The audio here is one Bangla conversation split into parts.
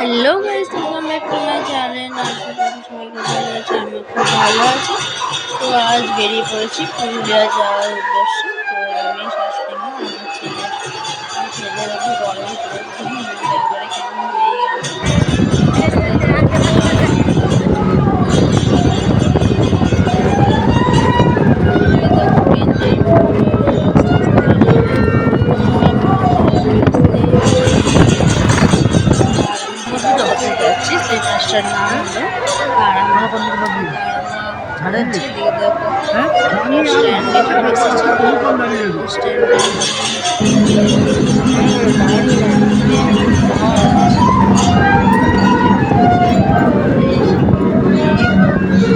Hello guys welcome back to my channel সবাই ভালো আছে আমি খুব ভালো আছি। তো আজ বেরিয়ে পড়েছি পুরুলিয়া যাওয়ার উদ্দেশ্যে। কারামা যাচ্ছি এদিকে দেখো স্ট্যান্ডে চলে এসেছি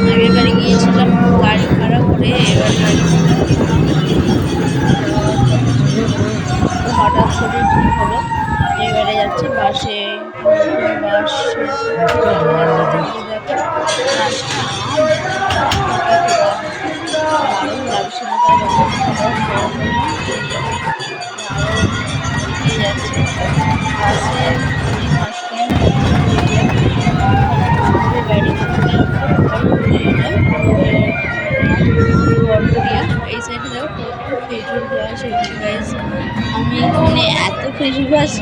আগের বাড়ি গিয়েছিলাম গাড়ি ভাড়া করে এবার হঠাৎ করে ঠিক হলো? এবারে যাচ্ছি বাসে। বাস আমি এখানে এত গাছ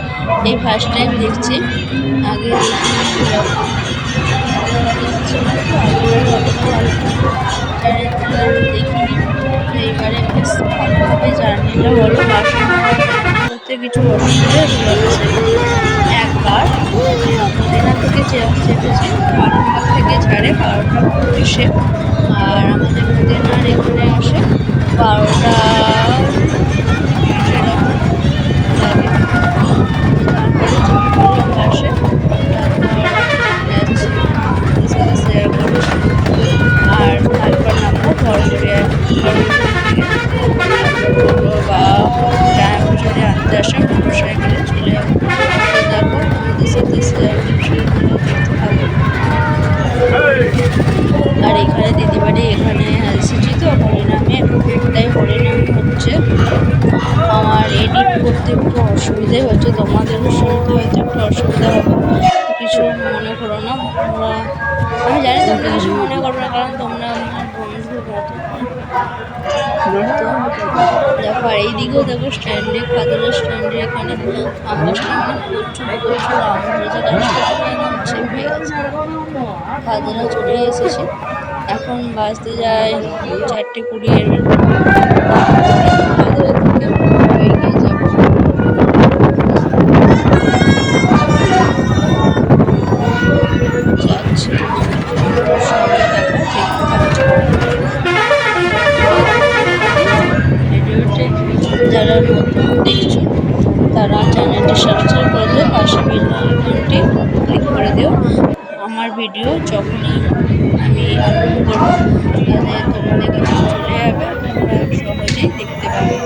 এই ফার্স্ট টাইম দেখছি আগে বারোটা আর আমাদের ডিনার এখানে আসে। বারোটা আর তারপর নামবো। ঘরঘরিয়া এখানে দিদিবাড়ি এখানে এসেছি তো হরিনামে তাই হরিনাম হচ্ছে। আমার এডিট করতে একটু অসুবিধাই হচ্ছে তোমাদেরও শুনতে হয়তো একটু অসুবিধা হবে। কিছু মনে করো না আমি জানি তোমরা কিছু মনে করো না, কারণ তোমরা আমার তো দেখো, আর এইদিকেও দেখো স্ট্যান্ডে খাদারা স্ট্যান্ডে এখানে আম গাছটা প্রচুর প্রচুর আম হয়েছে গাছটা পুরো একদম খাদারা চলে এসেছে। এখন বাজতে যায় চারটে কুড়ি আমার ভিডিও যখনই আমি আপলোড করব তোমাদের কাছে চলে যাবে তোমরা সহজেই দেখতে পাবে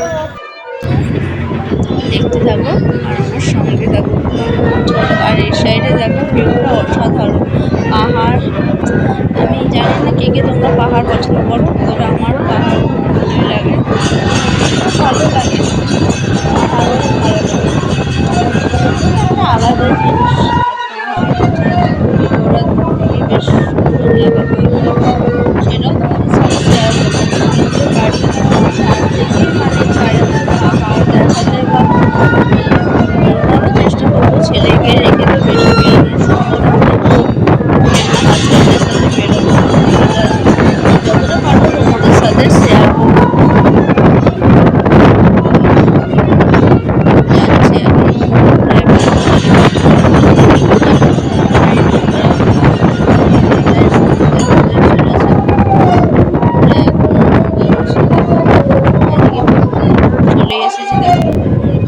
দেখতে থাকো, আর আমার সঙ্গে থাকো। আর এই সাইডে দেখো ভিউটা অসাধারণ পাহাড়। আমি জানি না কে কে তোমরা পাহাড় পছন্দ করো, তবে আমার পাহাড় খুব ভালোই লাগে। ভালো লাগে। ভালো লাগে। আলাদা জিনিস। সুন্দর লাগে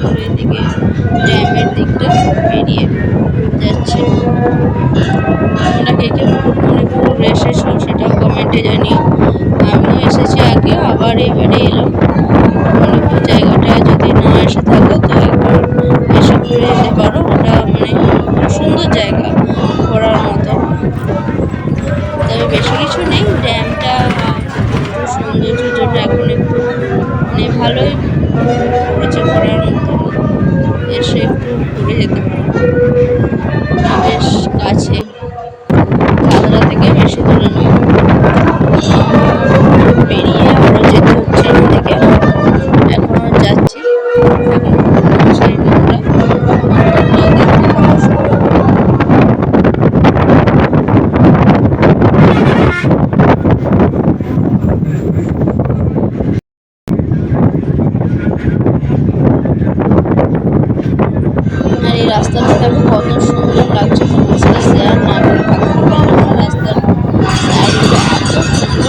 মণিপুরের দিকে ড্যামের দিকটা বেরিয়ে যাচ্ছে। তোমরা কে কে মুকুটমণিপুর এসেছ সেটাও কমেন্টে জানিও। আমিও এসেছি আগে, আবার এবারে এলাম। মণিপুর জায়গাটা যদি না এসে থাকো তো একবার এসে ঘুরে যেতে পারো। ওটা মানে সুন্দর জায়গা ঘোরার মতো। তবে বেশি কিছু নেই ড্যামটা একটু সৌন্দর্য জন্য এখন একটু মানে ভালোই। যেতে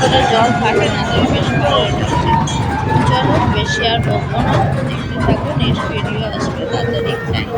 যেটা জল ফাটে না তাহলে বেশ ভালো লেগেছে চলো, বেশি আর বলব না। দেখতে থাকুন নেক্সট ভিডিও আসবে। তাড়াতাড়ি থ্যাংক